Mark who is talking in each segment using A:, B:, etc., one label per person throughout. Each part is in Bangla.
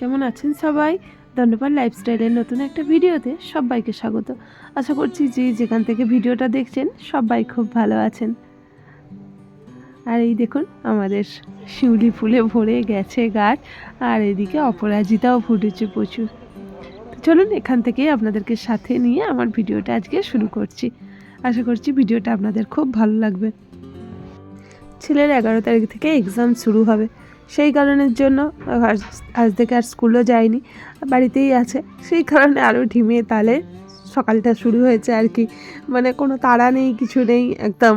A: কেমন আছেন সবাই? দণ্ডপাল লাইফস্টাইলের নতুন একটা ভিডিওতে সবাইকে স্বাগত। আশা করছি যে যেখান থেকে ভিডিওটা দেখছেন সবাই খুব ভালো আছেন। আর এই দেখুন, আমাদের শিউলি ফুলে ভরে গেছে গাছ, আর এদিকে অপরাজিতাও ফুটেছে প্রচুর। চলুন এখান থেকে আপনাদেরকে সাথে নিয়ে আমার ভিডিওটা আজকে শুরু করছি। আশা করছি ভিডিওটা আপনাদের খুব ভালো লাগবে। ছেলের এগারো তারিখ থেকে এক্সাম শুরু হবে। সেই কারণের জন্য আজ থেকে আর স্কুলও যায়নি, বাড়িতেই আছে। সেই কারণে আরও ঢিমিয়ে তালে সকালটা শুরু হয়েছে আর কি। মানে কোনো তাড়া নেই, কিছু নেই, একদম।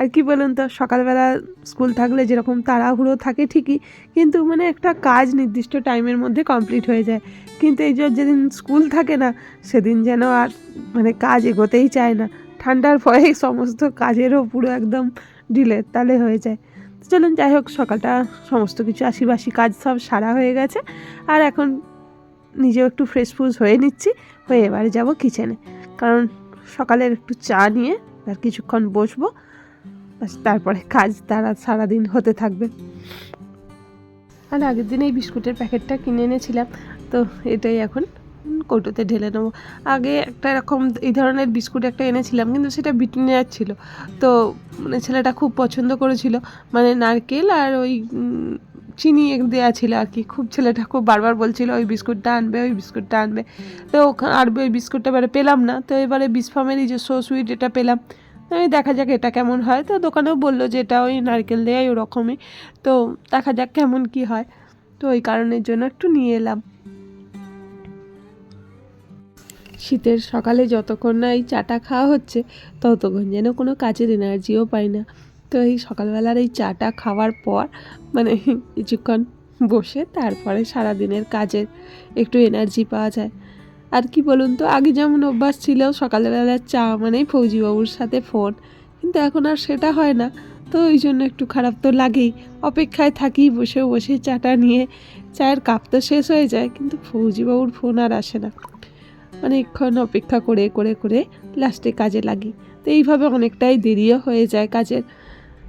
A: আর কি বলুন তো, সকালবেলা স্কুল থাকলে যেরকম তাড়াহুড়ো থাকে ঠিকই, কিন্তু মানে একটা কাজ নির্দিষ্ট টাইমের মধ্যে কমপ্লিট হয়ে যায়। কিন্তু এই যেদিন স্কুল থাকে না, সেদিন যেন আর মানে কাজ এগোতেই চায় না। ঠান্ডার ভয়ে সমস্ত কাজেরও পুরো একদম ডিলে, তালে হয়ে যায়। চলুন, যাই হোক, সকালটা সমস্ত কিছু আশিবাসি কাজ সব সারা হয়ে গেছে। আর এখন নিজেও একটু ফ্রেশ ফ্রুশ হয়ে নিচ্ছি, হয়ে এবারে যাব কিচেনে কারণ সকালের একটু চা নিয়ে আর কিছুক্ষণ বসবো তারপরে কাজ তারা সারাদিন হতে থাকবে। আর আগের দিন এই বিস্কুটের প্যাকেটটা কিনে এনেছিলাম, তো এটাই এখন কৌটোতে ঢেলে নেব। আগে একটা এরকম এই ধরনের বিস্কুট একটা এনেছিলাম, কিন্তু সেটা বিটনেয়ার ছিল। তো মানে ছেলেটা খুব পছন্দ করেছিল মানে নারকেল আর ওই চিনি দেওয়া ছিল আর কি। খুব ছেলেটা খুব বারবার বলছিল, ওই বিস্কুটটা আনবে, ওই বিস্কুটটা আনবে। তো ওখা- আর ওই বিস্কুটটা এবারে পেলাম না। তো এবারে বিসফার্মের এই যে সো সুইট এটা পেলাম। আমি দেখা যাক এটা কেমন হয়। তো দোকানেও বলল যে এটা ওই নারকেল দেয় ওরকমই। তো দেখা যাক কেমন কি হয়। তো ওই কারণের জন্য একটু নিয়ে এলাম। শীতের সকালে যতক্ষণ না এই চাটা খাওয়া হচ্ছে, ততক্ষণ যেন কোনো কাজের এনার্জিও পাই না। তো এই সকালবেলার এই চাটা খাওয়ার পর মানে কিছুক্ষণ বসে তারপরে সারা দিনের কাজের একটু এনার্জি পাওয়া যায়। আর কি বলুন তো, আগে যেমন অভ্যাস ছিল, সকালবেলার চা মানেই ফৌজিবাবুর সাথে ফোন, কিন্তু এখন আর সেটা হয় না। তো ওই জন্য একটু খারাপ তো লাগেই। অপেক্ষায় থাকি বসে বসে চাটা নিয়ে, চায়ের কাপ তো শেষ হয়ে যায়, কিন্তু ফৌজিবাবুর ফোন আর আসে না। অনেকক্ষণ অপেক্ষা করে করে করে লাস্টে কাজে লাগি। তো এইভাবে অনেকটাই দেরিও হয়ে যায় কাজের।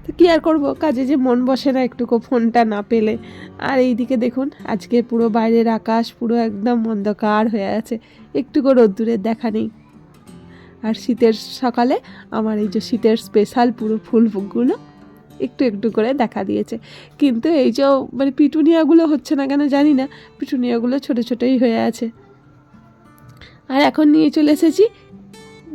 A: তো কী আর করব? কাজে যে মন বসে না একটুকু ফোনটা না পেলে। আর এইদিকে দেখুন, আজকে পুরো বাইরের আকাশ পুরো একদম অন্ধকার হয়ে আছে। একটুকু রোদ্দুরের দেখা নেই। আর শীতের সকালে আমার এই যে শীতের স্পেশাল পুরো ফুলগুলো একটু একটু করে দেখা দিয়েছে। কিন্তু এই যে মানে পিটুনিয়াগুলো হচ্ছে না কেন জানি না। পিটুনিয়াগুলো ছোটো, ছোটোই হয়ে আছে। আর এখন নিয়ে চলে এসেছি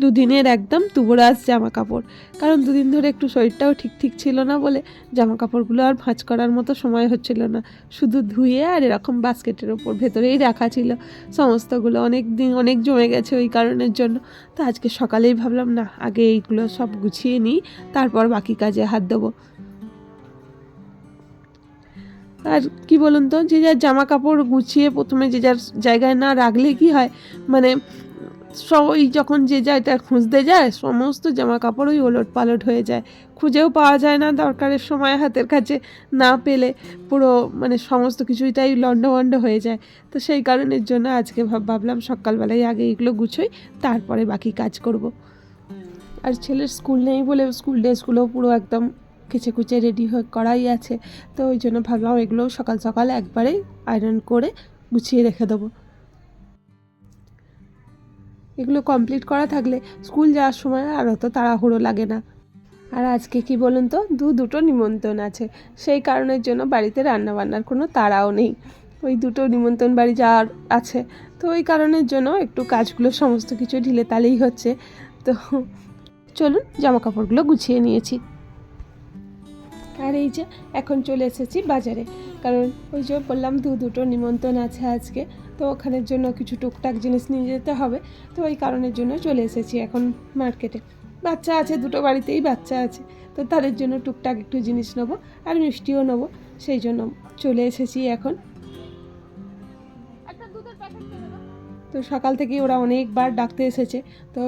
A: দুদিনের একদম তুবরাজ জামা কাপড় কারণ দুদিন ধরে একটু শরীরটাও ঠিক ঠিক ছিল না বলে জামা কাপড়গুলো আর ভাঁজ করার মতো সময় হচ্ছিল না। শুধু ধুয়ে আর এরকম বাস্কেটের ওপর ভেতরেই রাখা ছিল। সমস্তগুলো অনেক দিন, অনেক জমে গেছে ওই কারণের জন্য। তো আজকে সকালেই ভাবলাম, না, আগে এইগুলো সব গুছিয়ে নিই, তারপর বাকি কাজে হাত দেবো। আর কি বলুন তো, যে যার জামা কাপড় গুছিয়ে প্রথমে যে যার জায়গায় না রাখলে কি হয়? মানে সবাই যখন যে যায়টা খুঁজতে যায়, সমস্ত জামা কাপড়ই ওলট পালট হয়ে যায়। খুঁজেও পাওয়া যায় না দরকারের সময় হাতের কাছে না পেলে পুরো মানে সমস্ত কিছুটাই লন্ডভন্ড হয়ে যায়। তো সেই কারণের জন্য আজকে ভাব- ভাবলাম সকালবেলায় আগে এগুলো গুছোই, তারপরে বাকি কাজ করব। আর ছেলের স্কুল নেই বলে স্কুল ড্রেসগুলো পুরো একদম কেচে কুচে রেডি হয়ে করাই আছে। তো ওই জন্য ভাবলাম এগুলোও সকাল সকাল একবারেই আয়রন করে গুছিয়ে রেখে দেবো। এগুলো কমপ্লিট করা থাকলে স্কুল যাওয়ার সময় আর অত তাড়াহুড়ো লাগে না। আর আজকে কি বলুন তো? দু দুটো নিমন্ত্রণ আছে। সেই কারণের জন্য বাড়িতে রান্না বান্নার কোনো তাড়াও নেই। ওই দুটো নিমন্ত্রণ বাড়ি যাওয়ার আছে। তো ওই কারণের জন্য একটু কাজগুলো সমস্ত কিছু ঢিলে তালেই হচ্ছে। তো চলুন জামা কাপড়গুলো গুছিয়ে নিয়েছি। আর এই যে এখন চলে এসেছি বাজারে। কারণ ওই যে বললাম দু দুটো নিমন্ত্রণ আছে আজকে, তো ওখানের জন্য কিছু টুকটাক জিনিস নিয়ে যেতে হবে। তো ওই কারণের জন্য চলে এসেছি এখন মার্কেটে। বাচ্চা আছে, দুটো বাড়িতেই বাচ্চা আছে, তো তাদের জন্য টুকটাক একটু জিনিস নেব আর মিষ্টিও নেব। সেই জন্য চলে এসেছি এখন তো সকাল থেকে ওরা অনেকবার ডাকতে এসেছে। তো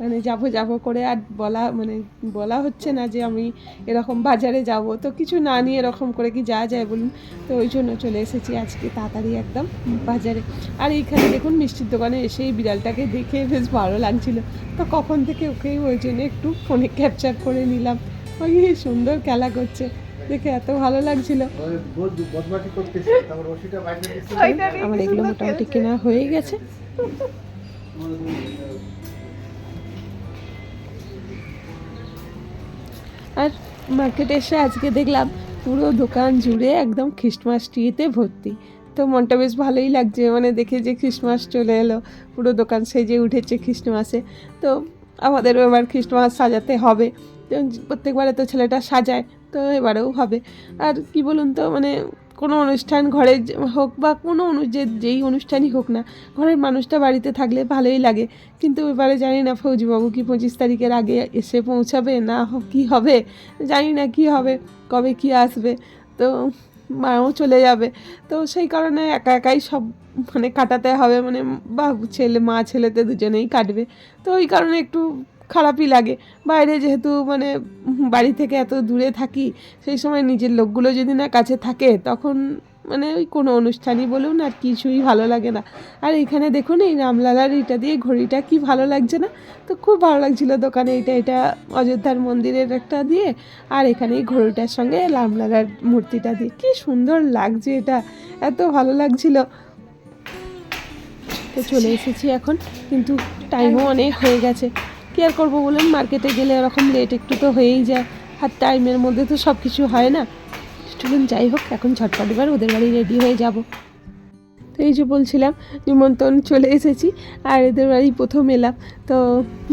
A: মানে যাব যাব করে আর বলা মানে বলা হচ্ছে না যে আমি এরকম বাজারে যাব। তো কিছু না নিয়ে এরকম করে কি যাওয়া যায় বলুন? তো ওই জন্য চলে এসেছি আজকে তাড়াতাড়ি একদম বাজারে। আর এইখানে দেখুন মিষ্টির দোকানে এসে এই বিড়ালটাকে দেখে বেশ ভালো লাগছিল। তো কখন থেকে ওকেই ওই জন্য একটু ফোনে ক্যাপচার করে নিলাম। ওই সুন্দর খেলা করছে। দেখে এত ভালো লাগছিল। আমার এগুলো মোটামুটি কেনা হয়ে গেছে। আর মার্কেটে এসে আজকে দেখলাম পুরো দোকান জুড়ে একদম খ্রিস্টমাস ট্রিতে ভর্তি। তো মনটা বেশ ভালোই লাগছে মানে দেখে যে খ্রিস্টমাস চলে এলো পুরো দোকান সেজে উঠেছে খ্রিস্টমাসে। তো আমাদেরও এবার খ্রিস্টমাস সাজাতে হবে। প্রত্যেকবারে তো ছেলেটা সাজায়। তো এবারেও হবে। আর কি বলুন তো মানে কোনো অনুষ্ঠান ঘরে হোক বা কোনো অনু, যে, যেই অনুষ্ঠানই হোক না, ঘরের মানুষটা বাড়িতে থাকলে ভালোই লাগে। কিন্তু এবারে জানি না ফৌজিবাবু কি পঁচিশ তারিখের আগে এসে পৌঁছাবে না কি হবে? জানি না কি হবে, কবে কি আসবে, তো মাও চলে যাবে। তো সেই কারণে একা একাই সব মানে কাটাতে হবে মানে বা ছেলে, মা, ছেলেতে দুজনেই কাটবে। তো ওই কারণে একটু খারাপই লাগে। বাইরে যেহেতু মানে বাড়ি থেকে এত দূরে থাকি, সেই সময় নিজের লোকগুলো যদি না কাছে থাকে, তখন মানে ওই কোনো অনুষ্ঠানই বলুন আর কিছুই ভালো লাগে না। আর এখানে দেখুন এই রামলালার এটা দিয়ে ঘড়িটা কি ভালো লাগছে না? তো খুব ভালো লাগছিল দোকানে এটা এটা অযোধ্যার মন্দিরের একটা দিয়ে আর এখানে এই ঘড়িটার সঙ্গে রামলালার মূর্তিটা দিয়ে। কি সুন্দর লাগছে এটা, এত ভালো লাগছিল। তো চলে এসেছি এখন, কিন্তু টাইমও অনেক হয়ে গেছে। কি আর করব বলুন মার্কেটে গেলে এরকম লেট একটু তো হয়েই যায়। আর টাইমের মধ্যে তো সব কিছু হয় না। চলুন যাই হোক, এখন ঝটপট এবার ওদের বাড়ি রেডি হয়ে যাব। তো এই যে বলছিলাম, নিমন্ত্রণ চলে এসেছি, আর এদের বাড়ি প্রথম এলাম। তো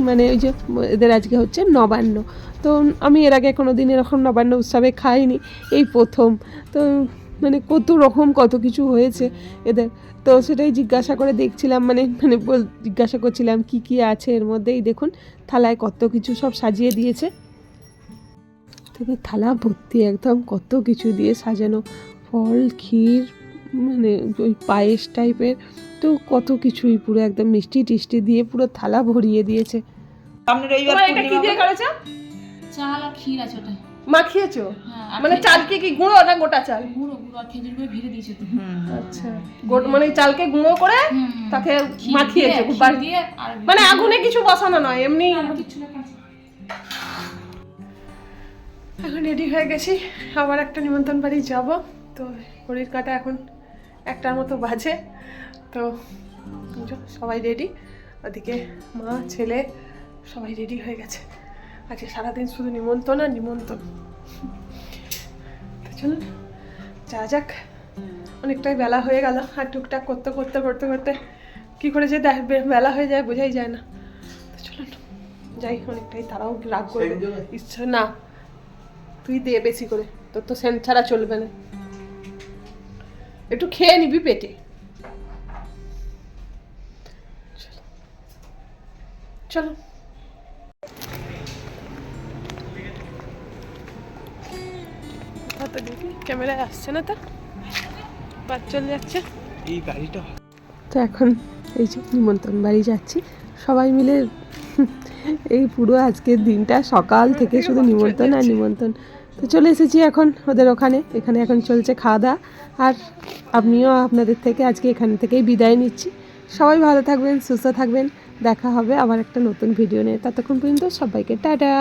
A: মানে ওই যে এদের আজকে হচ্ছে নবান্ন। তো আমি এর আগে কোনো দিন এরকম নবান্ন উৎসবে খাইনি, এই প্রথম। তো মানে কত রকম কত কিছু হয়েছে এদের। তো সেটাই জিজ্ঞাসা করে দেখছিলাম মানে মানে জিজ্ঞাসা করছিলাম কি কি আছে এর মধ্যেই। দেখুন থালায় কত কিছু সব সাজিয়ে দিয়েছে। তবে থালা ভর্তি একদম কত কিছু দিয়ে সাজানো। ফল ক্ষীর মানে ওই পায়েস টাইপের। তো কত কিছুই পুরো একদম মিষ্টি টিষ্টি দিয়ে পুরো থালা ভরিয়ে দিয়েছে।
B: সামনে রবিবার
C: কি দিয়ে করেছ?
B: চাল আর ক্ষীর আছে ওটা
C: মাখিয়েছো
B: হ্যাঁ,
C: মানে
B: খেজুর-
C: চালকে কি গুঁড়ো না গোটা চাল?
B: গুঁড়ো গুঁড়ো আর খেজুর গুঁড়ো ভিড়ে দিয়েছে
C: আচ্ছা গোট মানে চালকে গুঁড়ো করে। তাকে মাখিয়েছো মানে আগুনে কিছু বসানো নয় এমনি এখন রেডি হয়ে গেছি আবার একটা নিমন্ত্রণ বাড়ি যাব। তো ঘড়ির কাটা এখন একটার মতো বাজে। তো সবাই রেডি ওদিকে মা ছেলে সবাই রেডি হয়ে গেছে। আজকে সারাদিন শুধু নিমন্ত্রণ আর নিমন্ত্রণ। তো চলুন যা যাক অনেকটাই বেলা হয়ে গেল আর টুকটাক করতে করতে করতে করতে কী করে যে বেলা হয়ে যায় বোঝাই যায় না। তো চলুন যাই অনেকটাই তারাও রাগ করবে? ইচ্ছা না তুই দে বেশি করে তোর তো সেন্ট ছাড়া চলবে না। একটু খেয়ে নিবি পেটে। চলো। চলো কথা দেখি ক্যামেরায় আসছে না তো। বাদ চলে যাচ্ছে।
D: এই গাড়িটা
A: তো এখন এই যে নিমন্ত্রণ বাড়ি যাচ্ছি। সবাই মিলে এই পুরো আজকের দিনটা সকাল থেকে শুধু নিমন্ত্রণ আর নিমন্ত্রণ। তো চলে এসেছি এখন ওদের ওখানে। এখানে এখন চলছে খাওয়া দাওয়া আর আপনিও আপনাদের থেকে আজকে এখান থেকেই বিদায় নিচ্ছি। সবাই ভালো থাকবেন সুস্থ থাকবেন। দেখা হবে আবার একটা নতুন ভিডিও নিয়ে। ততক্ষণ পর্যন্ত সবাইকে টাটা।